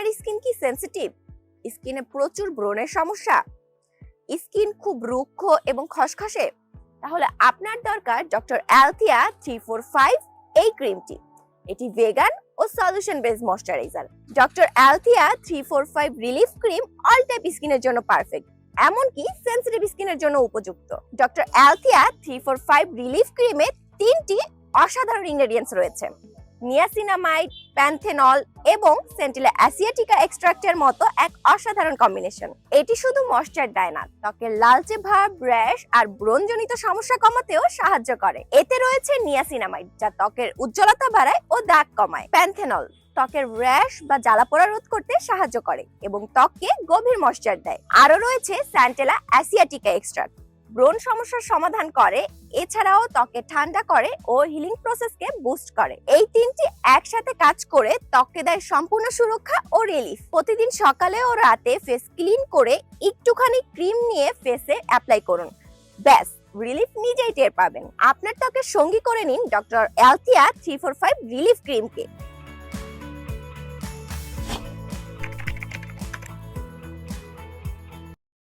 আপনার স্কিন কি সেনসিটিভ স্কিনে প্রচুর ব্রণের সমস্যা। স্কিন খুব রুক্ষ এবং খসখসে। তাহলে আপনার দরকার doctor Althea three four five এই ক্রিমটি এটি ভেগান ও solution base moisturiser doctor Althea three four five relief cream all type স্কিনের জন্য পারফেক্ট এমনকি সেন্সিটিভ স্কিনের জন্য উপযুক্ত। Doctor Althea three four five relief ক্রিমে তিনটি অসাধারণ ইনগ্রেডিয়েন্টস রয়েছে। নিয়াসিনামাইড প্যান্থেনল এবং সেন্টিলা অ্যাসিয়াটিকা এক্সট্রাক্টের মতো এক অসাধারণ কম্বিনেশন এটি শুধু ময়শ্চার দেয় না ত্বকের লালচে ভাব র্যাশ আর ব্রণজনিত সমস্যা কমাতেও সাহায্য করে। এতে রয়েছে নিয়াসিনামাইড যা ত্বকের উজ্জ্বলতা বাড়ায় ও দাগ কমায়। প্যান্থেনল ত্বকের র্যাশ বা জ্বালাপোড়া রোধ করতে সাহায্য করে এবং ত্বককে গভীর ময়শ্চার দেয়। আরও রয়েছে স্যান্টেলা অ্যাসিয়াটিকা এক্সট্রাক্ট ব্রণ সমস্যার সমাধান করে, এছাড়াও ত্বকে ঠান্ডা করে ও হিলিং প্রসেসকে বুস্ট করে। এই তিনটি একসাথে কাজ করে ত্বককে দেয় সম্পূর্ণ সুরক্ষা ও রিলিফ প্রতিদিন সকালে ও রাতে ফেস ক্লিন করে একটুখানি ক্রিম নিয়ে ফেসে অ্যাপ্লাই করুন। ব্যাস রিলিফ নিজেই টের পাবেন। আপনার ত্বকের সঙ্গী করে নিন doctor Althea three four five relief ক্রিমকে